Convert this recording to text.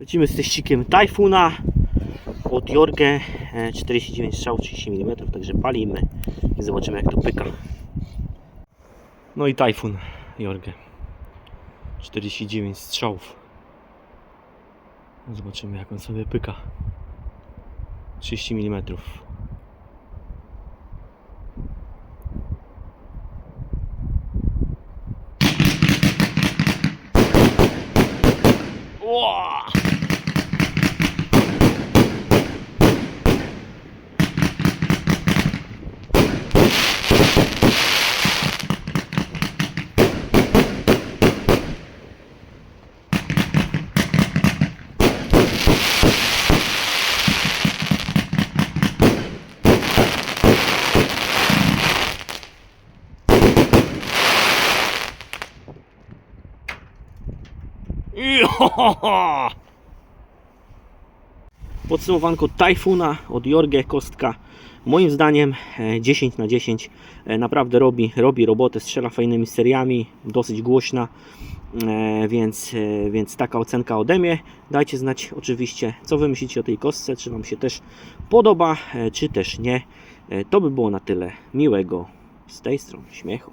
Lecimy z teścikiem Tajfuna od Jorge e, 49 strzał 30 mm, także palimy i zobaczymy jak to pyka. No i Tajfun Jorge 49 strzałów. Zobaczymy jak on sobie pyka. 30 mm. Ła! Podsumowanko Tajfuna od Jorge Kostka. Moim zdaniem e, 10 na 10 e, naprawdę robi, robi robotę, strzela fajnymi seriami, dosyć głośna, e, więc, e, więc taka ocenka ode mnie. Dajcie znać oczywiście, co wy myślicie o tej kostce, czy wam się też podoba, e, czy też nie. E, To by było na tyle. Miłego z tej strony śmiechu.